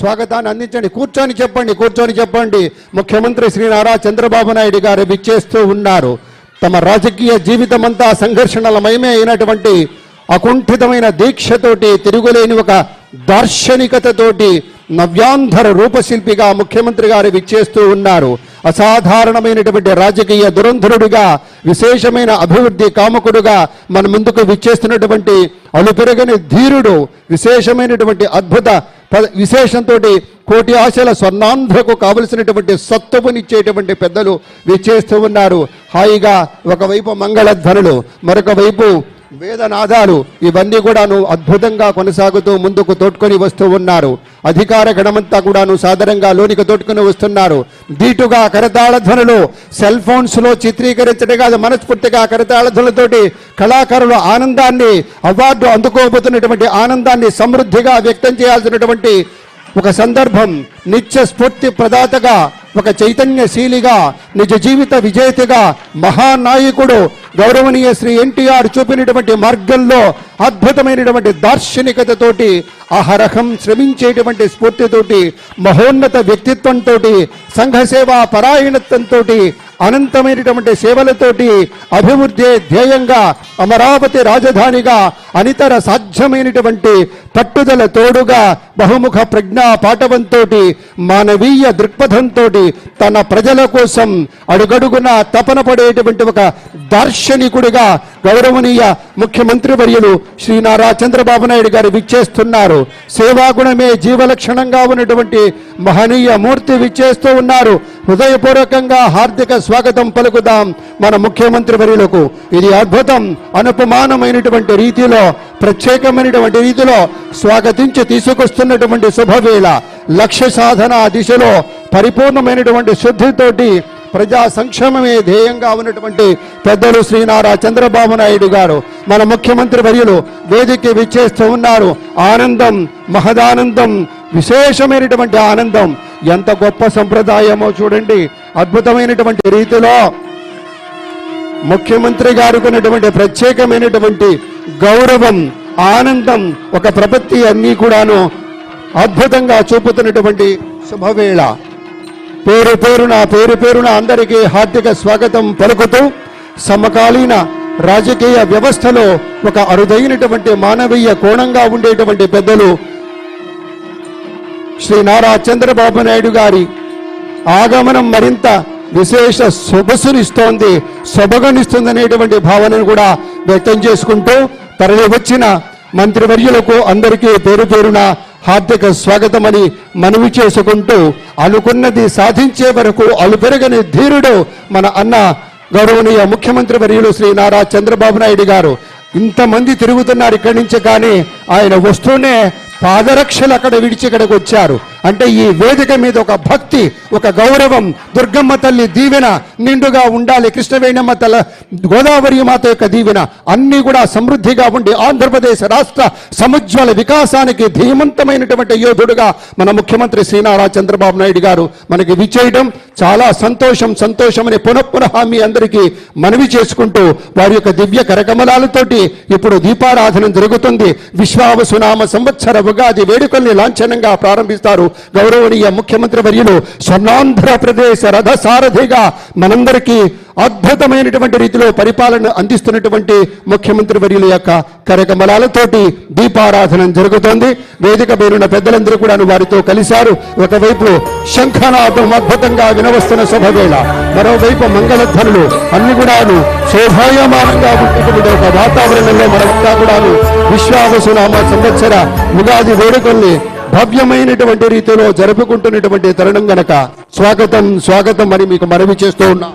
స్వాగతాన్ని అందించండి. కూర్చొని చెప్పండి కూర్చొని చెప్పండి. ముఖ్యమంత్రి శ్రీ నారా చంద్రబాబు నాయుడు గారు విచ్చేస్తూ ఉన్నారు. తమ రాజకీయ జీవితమంతా సంఘర్షణలమయమే అయినటువంటి అకుంఠితమైన దీక్షతోటి తిరుగులేని ఒక దార్శనికతతోటి నవ్యాంధర రూపశిల్పిగా ముఖ్యమంత్రి గారు విచ్చేస్తూ ఉన్నారు. అసాధారణమైనటువంటి రాజకీయ దురంధరుడిగా విశేషమైన అభివృద్ధి కామకుడుగా మన ముందుకు విచ్చేస్తున్నటువంటి అలుపెరగని ధీరుడు విశేషమైనటువంటి అద్భుత విశేషంతో కోటి ఆశల స్వర్ణాంధ్రకు కావలసినటువంటి సత్తువునిచ్చేటువంటి పెద్దలు విచ్చేస్తూ ఉన్నారు. హాయిగా ఒకవైపు మంగళధ్వనులు మరొక వైపు వేదనాదాలు. ఇవన్నీ కూడాను అద్భుతంగా కొనసాగుతూ ముందుకు తోడ్కొని వస్తూ ఉన్నారు. అధికార గణమంతా కూడాను సాధారణంగా లోనికి తోడ్కొని వస్తున్నారు. దీటుగా కరతాళధ్వనులు సెల్ ఫోన్స్లో చిత్రీకరించడం కాదు మనస్ఫూర్తిగా కరతాళధ్వనులతోటి కళాకారులు కళాకారుల ఆనందాన్ని అవార్డు అందుకోబోతున్నటువంటి ఆనందాన్ని సమృద్ధిగా వ్యక్తం చేయాల్సినటువంటి ఒక సందర్భం నిత్య స్ఫూర్తి ప్రదాతగా ఒక చైతన్యశీలిగా నిజ జీవిత విజేతగా మహానాయకుడు గౌరవనీయ శ్రీ ఎన్టీఆర్ చూపినటువంటి మార్గంలో అద్భుతమైనటువంటి దార్శనికతతోటి అహరహం శ్రమించేటువంటి స్ఫూర్తితోటి మహోన్నత వ్యక్తిత్వంతో సంఘసేవా పరాయణత్వంతో అనంతమైనటువంటి సేవలతోటి అభివృద్ధి ధ్యేయంగా అమరావతి రాజధానిగా అనితర సాధ్యమైనటువంటి పట్టుదల తోడుగా బహుముఖ ప్రజ్ఞా పాఠవంతో మానవీయ దృక్పథంతో తన ప్రజల కోసం అడుగడుగున తపన పడేటువంటి ఒక దార్శనికుడిగా గౌరవనీయ ముఖ్యమంత్రి వర్యులు శ్రీ నారా చంద్రబాబు నాయుడు గారు విచ్చేస్తున్నారు. సేవాగుణమే జీవలక్షణంగా ఉన్నటువంటి మహనీయ మూర్తి విచ్చేస్తూ ఉన్నారు. హృదయపూర్వకంగా హార్దిక స్వాగతం పలుకుదాం మన ముఖ్యమంత్రి వర్యులకు. ఇది అద్భుతం అనుపమానమైనటువంటి రీతిలో ప్రత్యేకమైనటువంటి రీతిలో స్వాగతించి తీసుకొస్తున్నటువంటి శుభవేళ. లక్ష్య సాధన దిశలో పరిపూర్ణమైనటువంటి శుద్ధితోటి ప్రజా సంక్షేమమే ధ్యేయంగా ఉన్నటువంటి పెద్దలు శ్రీ నారా చంద్రబాబు నాయుడు గారు. మన ముఖ్యమంత్రి వర్యులు వేదిక విచ్చేస్తూ ఉన్నారు. ఆనందం మహదానందం విశేషమైనటువంటి ఆనందం. ఎంత గొప్ప సంప్రదాయమో చూడండి. అద్భుతమైనటువంటి రీతిలో ముఖ్యమంత్రి గారికి ఉన్నటువంటి ప్రత్యేకమైనటువంటి గౌరవం ఆనందం ఒక ప్రపత్తి అన్నీ కూడాను అద్భుతంగా చూపుతున్నటువంటి శుభవేళ. పేరు పేరున పేరు పేరున అందరికీ హార్దిక స్వాగతం పలుకుతూ సమకాలీన రాజకీయ వ్యవస్థలో ఒక అరుదైనటువంటి మానవీయ కోణంగా ఉండేటువంటి పెద్దలు శ్రీ నారా చంద్రబాబు నాయుడు గారి ఆగమనం మరింత విశేష సొగసునిస్తోంది సొబగనిస్తుంది అనేటువంటి భావనను కూడా వ్యక్తం చేసుకుంటూ తరలి వచ్చిన మంత్రివర్యులకు అందరికీ పేరు పేరున హార్దిక స్వాగతమని మనవి చేసుకుంటూ అనుకున్నది సాధించే వరకు అలుపెరగని ధీరుడు మన అన్న గౌరవనీయ ముఖ్యమంత్రి వర్యులు శ్రీ నారా చంద్రబాబు నాయుడు గారు. ఇంతమంది తిరుగుతున్నారు ఇక్కడి నుంచి కానీ ఆయన వస్తూనే పాదరక్షలు అక్కడ విడిచి ఇక్కడికి వచ్చారు. అంటే ఈ వేదిక మీద ఒక భక్తి ఒక గౌరవం దుర్గమ్మ తల్లి దీవెన నిండుగా ఉండాలి. కృష్ణవేణమ్మ తల గోదావరి మాత యొక్క దీవెన అన్ని కూడా సమృద్ధిగా ఉండి ఆంధ్రప్రదేశ్ రాష్ట్ర సముజ్వల వికాసానికి ధీమంతమైనటువంటి యోధుడుగా మన ముఖ్యమంత్రి శ్రీనారా చంద్రబాబు నాయుడు గారు మనకి విచ్చేయడం చాలా సంతోషం సంతోషం అని పునఃపునః మీ అందరికీ మనవి చేసుకుంటూ వారి యొక్క దివ్య కరకమలాలతోటి ఇప్పుడు దీపారాధన జరుగుతుంది. విశ్వావసునామ సంవత్సర ఉగాది వేడుకల్ని లాంఛనంగా ప్రారంభిస్తారు. గౌరవనీయ ముఖ్యమంత్రి వర్యులు స్వర్ణాంధ్రప్రదేశ్ రథసారథిగా మనందరికీ అద్భుతమైనటువంటి రీతిలో పరిపాలన అందిస్తున్నటువంటి ముఖ్యమంత్రి వర్యుల యొక్క కరకమలాలతోటి దీపారాధన జరుగుతోంది. వేదిక పేరున్న పెద్దలందరూ కూడా వారితో కలిశారు. ఒకవైపు శంఖనాథం అద్భుతంగా వినవస్తున్న శుభవేళ మరోవైపు మంగళధ్వనులు అన్ని కూడాను శోభాయమానంగా ఉంటున్నటువంటి ఒక వాతావరణంలో మనమంతా కూడాను విశ్వావసునామ సంవత్సర ఉగాది వేడుకల్ని భవ్యమైనటువంటి రీతిలో జరుపుకుంటున్నటువంటి తరుణం గనక స్వాగతం స్వాగతం అని మీకు మనవి చేస్తూ ఉన్నాం.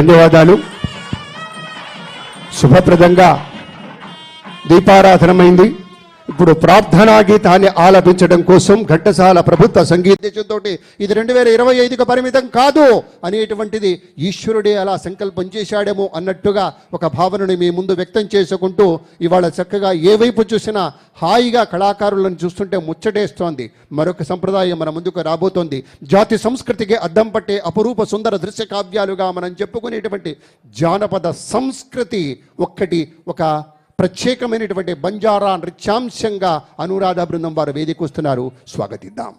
ధన్యవాదాలు. శుభప్రదంగా దీపారాధనమైంది. ఇప్పుడు ప్రార్థనా గీతాన్ని ఆలపించడం కోసం ఘంటసాల ప్రభుత్వ సంగీతంతో ఇది రెండు వేల ఇరవై ఐదుకు పరిమితం కాదు అనేటువంటిది ఈశ్వరుడే అలా సంకల్పం చేశాడేమో అన్నట్టుగా ఒక భావనని మీ ముందు వ్యక్తం చేసుకుంటూ ఇవాళ చక్కగా ఏ వైపు చూసినా హాయిగా కళాకారులను చూస్తుంటే ముచ్చటేస్తోంది. మరొక సంప్రదాయం మన ముందుకు రాబోతోంది. జాతి సంస్కృతికి అద్దం పట్టే అపురూప సుందర దృశ్య కావ్యాలుగా మనం చెప్పుకునేటువంటి జానపద సంస్కృతి ఒక్కటి ఒక ప్రత్యేకమైనటువంటి బంజారా నృత్యాంశంగా అనురాధ బృందం వారు వేదికొస్తున్నారు స్వాగతిద్దాం.